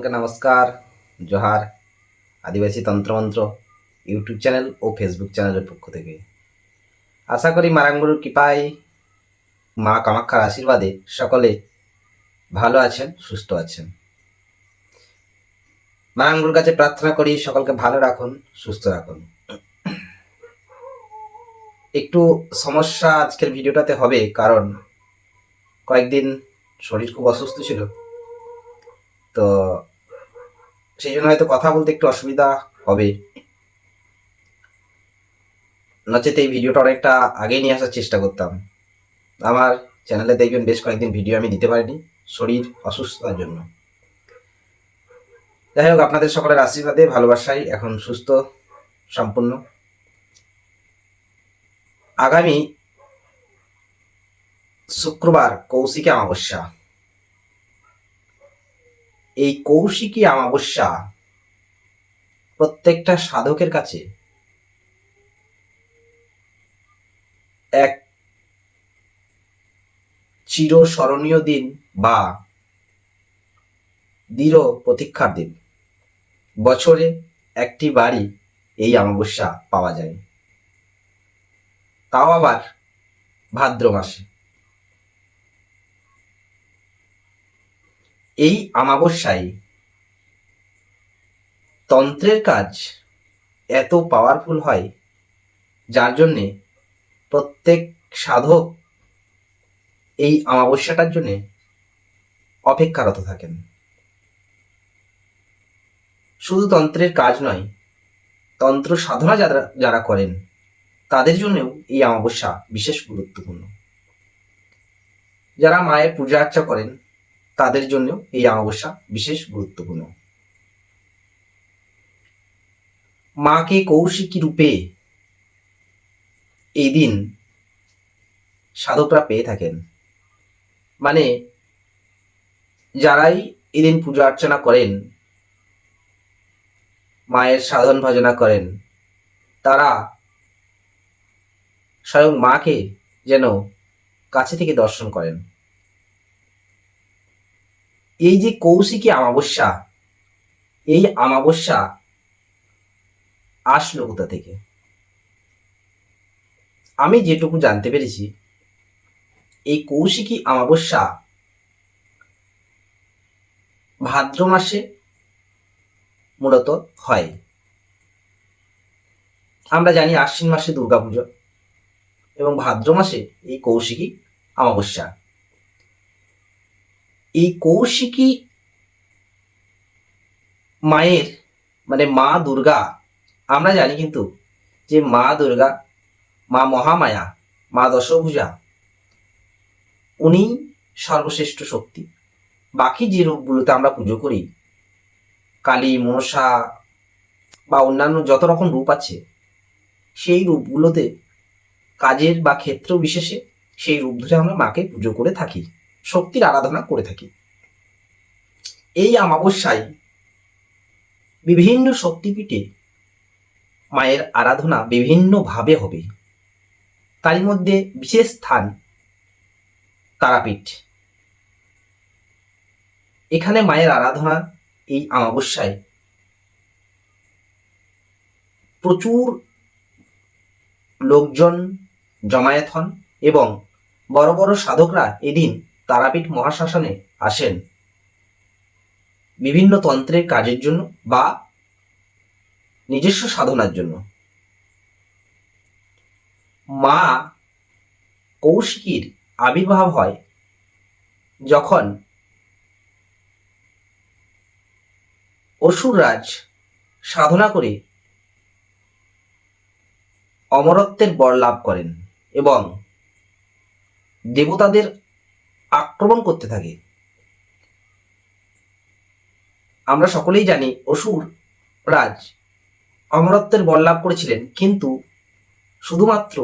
সকলকে নমস্কার, জোহার, আদিবাসী তন্ত্রমন্ত্র, ইউটিউব চ্যানেল ও ফেসবুক চ্যানেলের পক্ষ থেকে। আশা করি মারাঙ্গুরুর কৃপায় মা কামাক্ষার আশীর্বাদে সকলে ভালো আছেন, সুস্থ আছেন। মারাঙ্গুর কাছে প্রার্থনা করি সকলকে ভালো রাখুন, সুস্থ রাখুন। একটু সমস্যা আজকের ভিডিওটাতে হবে, কারণ কয়েকদিন শরীর খুব অসুস্থ ছিল। তো সেই জন্য হয়তো কথা বলতে একটু অসুবিধা হবে। নচেত এই ভিডিওটা অনেকটা আগে নিয়ে আসার চেষ্টা করতাম। আমার চ্যানেলে দেখবেন বেশ কয়েকদিন ভিডিও আমি দিতে পারিনি, শরীর অসুস্থতার জন্য। যাই হোক, আপনাদের সকলের আশীর্বাদে ভালোবাসাই এখন সুস্থ, সম্পূর্ণ। আগামী শুক্রবার কৌশিকী অমাবস্যা। এই কৌশিকী অমাবস্যা প্রত্যেকটা সাধকের কাছে এক চিরস্মরণীয় দিন বা দৃঢ় প্রতীক্ষার দিন। বছরে একটি বাড়ি এই অমাবস্যা পাওয়া যায়। তাও আবার ভাদ্র মাসে। এই আমাবস্যায় তন্ত্রের কাজ এত পাওয়ারফুল হয়, যার জন্যে প্রত্যেক সাধক এই অমাবস্যাটার জন্যে অপেক্ষারত থাকেন। শুধু তন্ত্রের কাজ নয়, তন্ত্র সাধনা যারা যারা করেন, তাদের জন্যও এই অমাবস্যা বিশেষ গুরুত্বপূর্ণ। যারা মায়ের পূজা আর্চা করেন তাদের জন্য এই অমাবস্যা বিশেষ গুরুত্বপূর্ণ। মাকে কৌশিকী রূপে এই দিন সাধকরা পেয়ে থাকেন। মানে যারাই এদিন পূজা অর্চনা করেন, মায়ের সাধন ভজনা করেন, তারা স্বয়ং মাকে যেন কাছে থেকে দর্শন করেন। এই যে কৌশিকী অমাবস্যা, এই অমাবস্যা আসলো কোথা থেকে? আমি যেটুকু জানতে পেরেছি, এই কৌশিকী অমাবস্যা ভাদ্র মাসে মূলত হয়। আমরা জানি আশ্বিন মাসে দুর্গাপুজো এবং ভাদ্র মাসে এই কৌশিকী অমাবস্যা। এই কৌশিকী মায়ের মানে মা দুর্গা, আমরা জানি কিন্তু যে মা দুর্গা, মা মহামায়া, মা দশভূজা, উনি সর্বশ্রেষ্ঠ শক্তি। বাকি যে রূপগুলোতে আমরা পুজো করি, কালী, মনসা বা অন্যান্য যত রকম রূপ আছে, সেই রূপগুলোতে কাজের বা ক্ষেত্র বিশেষে সেই রূপ ধরে আমরা মাকে পুজো করে থাকি। শক্তির আরাধনা করে থাকি। এই অমাবস্যায় বিভিন্ন শক্তিপীঠে মায়ের আরাধনা বিভিন্নভাবে হবে। তারই মধ্যে বিশেষ স্থান তারাপীঠ। এখানে মায়ের আরাধনা এই অমাবস্যায় প্রচুর লোকজন জমায়েত হন এবং বড় বড় সাধকরা এদিন তারাপীঠ মহাশ্মশানে আসেন। বিভিন্ন তন্ত্রের কাজের জন্য বা নিজস্ব সাধনার জন্য। মা কৌশিকীর আবির্ভাব হয় যখন অসুররাজ সাধনা করে অমরত্বের বর লাভ করেন এবং দেবতাদের আক্রমণ করতে থাকে। আমরা সকলেই জানি অসুর রাজ অমরত্বের বল লাভ করেছিলেন, কিন্তু শুধুমাত্র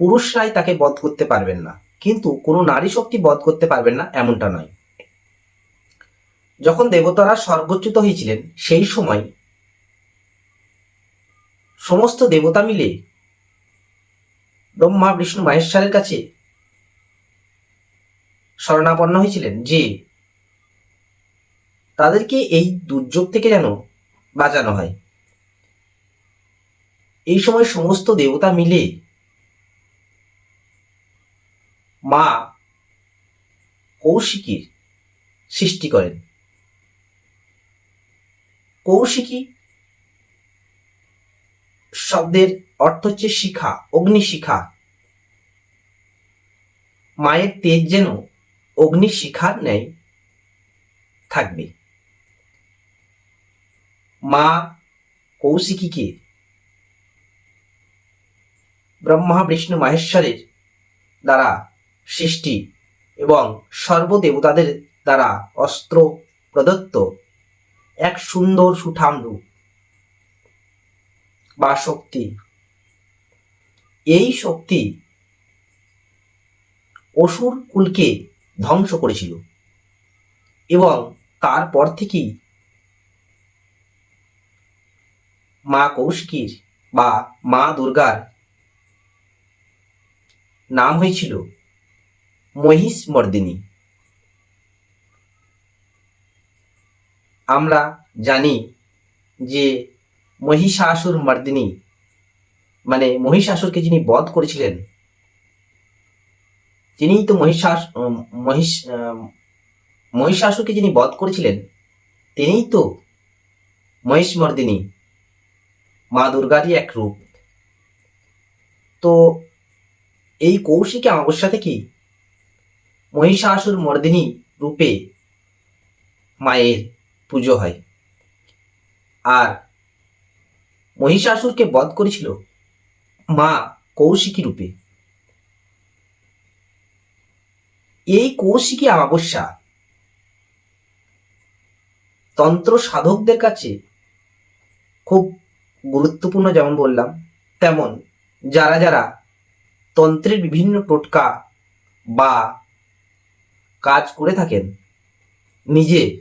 পুরুষরাই তাকে বধ করতে পারবেন না। কিন্তু কোনো নারী শক্তি বধ করতে পারবেন না এমনটা নয়। যখন দেবতারা স্বর্গচ্যুত হয়েছিলেন, সেই সময় সমস্ত দেবতা মিলে ব্রহ্মা, বিষ্ণু, মহেশ্বরের কাছে শরণাপন্ন হয়েছিলেন? যে তাদেরকে এই দুর্যোগ থেকে যেন বাঁচানো হয়। এই সময় সমস্ত দেবতা মিলে মা কৌশিকীর সৃষ্টি করেন। কৌশিকী শব্দের অর্থ হচ্ছে শিখা, অগ্নিশিখা। মায়ের তেজ যেন অগ্নি শিখার ন্যায় থাকবে মা কৌশিকীকে ব্রহ্মা, বিষ্ণু, মাহেশ্বরের দ্বারা সৃষ্টি এবং সর্বদেবতাদের দ্বারা অস্ত্র প্রদত্ত এক সুন্দর সুঠাম রূপ বা শক্তি। এই শক্তি অসুর কুলকে ধ্বংস করেছিল। এবং তারপর থেকেই মা কৌশিকীর বা মা দুর্গার নাম হয়েছিল মহিষ মর্দিনী আমরা জানি যে মহিষাসুর মর্দিনী মানে মহিষাসুরকে যিনি বধ করেছিলেন তিনিই তো মহিষাস মহিষ মহিষাসুরকে যিনি বধ করেছিলেন, তিনিই তো মহিষমর্দিনী, মা দুর্গারই এক রূপ। তো এই কৌশিকী অমাবস্যা থেকেই মহিষাসুর মর্দিনী রূপে মায়ের পুজো হয়। আর মহিষাসুরকে বধ করেছিল মা কৌশিকী রূপে। এই কৌশিকী অমাবস্যা তন্ত্র সাধকদের কাছে খুব গুরুত্বপূর্ণ যেমন বললাম, তেমন যারা যারা তন্ত্রের বিভিন্ন টোটকা বা কাজ করে থাকেন, নিজে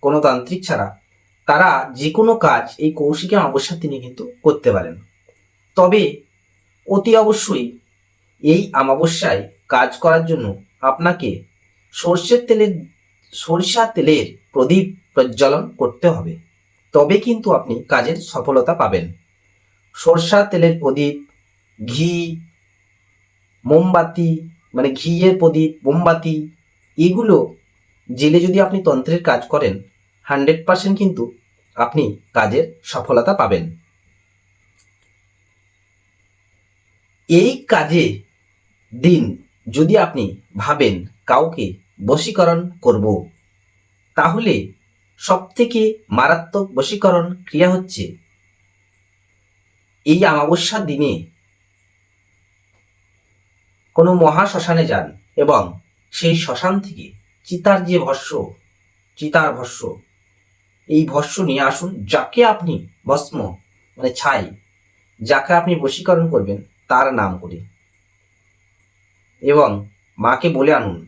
কোনো তান্ত্রিক ছাড়া, তারা যে কোনো কাজ এই কৌশিকী অমাবস্যার তিনি কিন্তু করতে পারেন। তবে অতি অবশ্যই এই অমাবস্যায় কাজ করার জন্য আপনাকে সর্ষের তেলের সরিষা তেলের প্রদীপ প্রজ্বলন করতে হবে। তবে কিন্তু আপনি কাজের সফলতা পাবেন। সরষা তেলের প্রদীপ, ঘি, মোমবাতি মানে ঘিয়ের প্রদীপ, মোমবাতি, এগুলো জেলে যদি আপনি তন্ত্রের কাজ করেন, হান্ড্রেড পার্সেন্ট কিন্তু আপনি কাজের সফলতা পাবেন। এই কাজে দিন যদি আপনি ভাবেন কাউকে বশীকরণ করব, তাহলে সবথেকে মারাত্মক বশীকরণ ক্রিয়া হচ্ছে এই অমাবস্যার দিনে কোনো মহা শ্মশানে যান এবং সেই শ্মশান থেকে চিতার যে ভস্য, চিতার ভস্য, এই ভস্য নিয়ে আসুন, যাকে আপনি ভস্ম মানে ছাই, যাকে আপনি বশীকরণ করবেন, তার নাম করে। এবং মাকে বলে আনুন,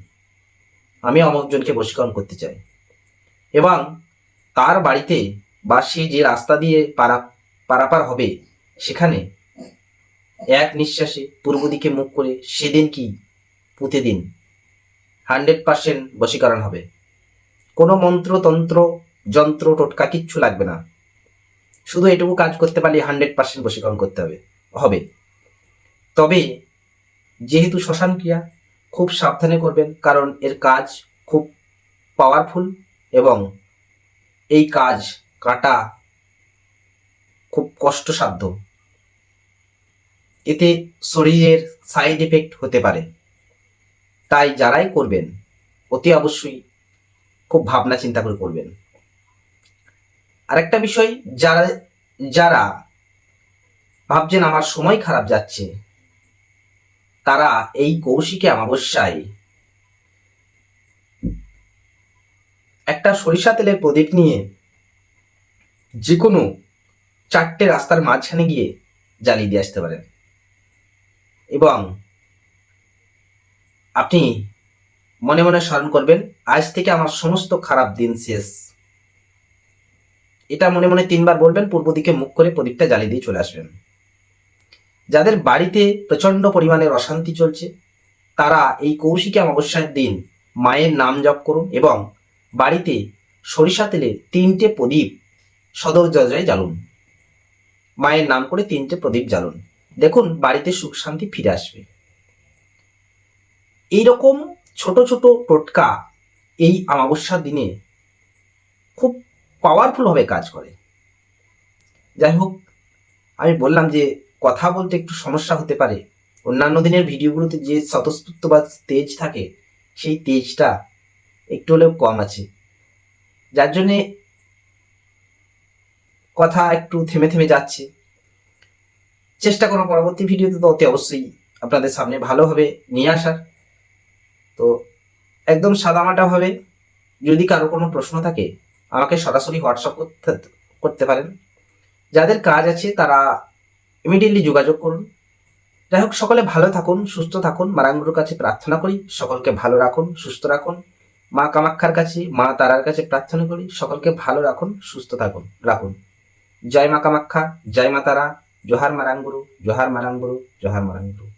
আমি অমুকজনকে বশীকরণ করতে চাই। এবং তার বাড়িতে বা সে যে রাস্তা দিয়ে পারা, পারাপার হবে, সেখানে এক নিঃশ্বাসে পূর্ব দিকে মুখ করে সেদিন কি পুঁতে দিন। হান্ড্রেড পার্সেন্ট বশীকরণ হবে। কোনো মন্ত্র, তন্ত্র, যন্ত্র, টোটকা কিচ্ছু লাগবে না। শুধু এটুকু কাজ করতে পারলে হান্ড্রেড পার্সেন্ট বশীকরণ করতে হবে হবে। তবে যেহেতু শ্মশান ক্রিয়া, খুব সাবধানে করবেন কারণ এর কাজ খুব পাওয়ারফুল এবং এই কাজ কাটা খুব কষ্টসাধ্য। এতে শরীরের সাইড এফেক্ট হতে পারে। তাই যারাই করবেন, অতি অবশ্যই খুব ভাবনা চিন্তা করে করবেন। আরেকটা বিষয়, যারা যারা ভাবছেন আমার সময় খারাপ যাচ্ছে তারা এই কৌশিকে অমাবস্যায় একটা সরিষা তেলের প্রদীপ নিয়ে যে কোনো চারটে রাস্তার মাঝখানে গিয়ে জ্বালিয়ে দিয়ে আসতে পারেন। এবং আপনি মনে মনে স্মরণ করবেন, আজ থেকে আমার সমস্ত খারাপ দিন শেষ। এটা মনে মনে তিনবার বলবেন, পূর্ব দিকে মুখ করে প্রদীপটা জ্বালিয়ে দিয়ে চলে আসবেন। যাদের বাড়িতে প্রচণ্ড পরিমাণের অশান্তি চলছে, তারা এই কৌশিকী অমাবস্যার দিন মায়ের নাম জপ করুন এবং বাড়িতে সরিষা তেলে তিনটে প্রদীপ সদর দরজায় জ্বালুন। মায়ের নাম করে তিনটে প্রদীপ জ্বালুন। দেখুন, বাড়িতে সুখ শান্তি ফিরে আসবে। এইরকম ছোট ছোট টোটকা এই অমাবস্যার দিনে খুব পাওয়ারফুলভাবে কাজ করে। যাই হোক, আমি বললাম যে কথা বলতে একটু সমস্যা হতে পারে। অন্যান্য দিনের ভিডিওগুলোতে যে স্বতঃস্ফূর্ত বা তেজ থাকে, সেই তেজটা একটু হলেও কম আছে। যার জন্যে কথা একটু থেমে থেমে যাচ্ছে। চেষ্টা করো পরবর্তী ভিডিওতে তো অতি অবশ্যই আপনাদের সামনে ভালোভাবে নিয়ে আসার। তো একদম সাদামাটাভাবে যদি কারও কোনো প্রশ্ন থাকে, আমাকে সরাসরি হোয়াটসঅ্যাপ করতে করতে পারেন। যাদের কাজ আছে তারা ইমিডিয়েটলি যোগাযোগ করুন। যাই হোক, সকলে ভালো থাকুন, সুস্থ থাকুন। মারাঙ্গুর কাছে প্রার্থনা করি, সকলকে ভালো রাখুন, সুস্থ রাখুন। মা কামাক্ষার কাছে, মা তারার কাছে প্রার্থনা করি, সকলকে ভালো রাখুন, সুস্থ থাকুন, রাখুন। জয় মা কামাক্ষা, জয় মা তারা, জোহার মারাঙ্গুরু জোহার মারাঙ্গুরু জোহার মারাঙ্গুরু।